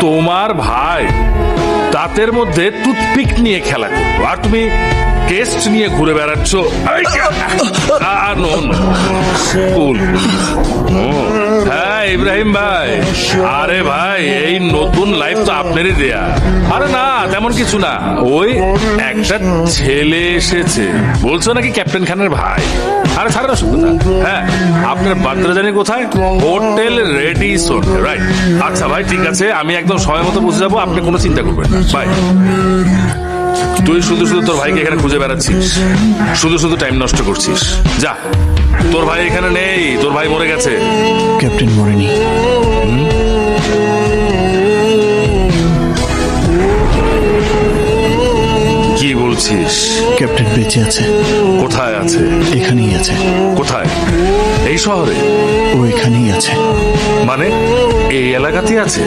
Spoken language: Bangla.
তোমার ভাই দাঁতের মধ্যে টুথপিক নিয়ে খেলা করতো আর তুমি টেস্ট নিয়ে ঘুরে বেড়াচ্ছ। হ্যাঁ ইব্রাহিম ভাই। আরে ভাই, এই নতুন লাইফ তো আপনারই দেয়া। আরে না, তেমন কিছু না। ওই একটা ছেলে এসেছে। বলছো নাকি ক্যাপ্টেন খানের ভাই? আরে ছাড়ো না। হ্যাঁ আপনার বার্তা জানি কোথায়? হোটেল রেডি সোন রাইট আচ্ছা ভাই ঠিক আছে আমি একদম সময় মতো বুঝে যাব আপনি কোনো চিন্তা করবেন না। বাই তুই শুধু শুধু তোর ভাইকে এখানে খুঁজে বেড়াচ্ছিস। শুধু শুধু টাইম নষ্ট করছিস। যা তোর ভাই এখানে নেই তোর ভাই মরে গেছে। ক্যাপ্টেন মরেনি। কি বলছিস? ক্যাপ্টেন বেঁচে আছে। কোথায় আছে? আছে। কোথায়? এই শহরে? ওইখানেই এখানেই আছে। মানে এই এলাকাতেই আছে?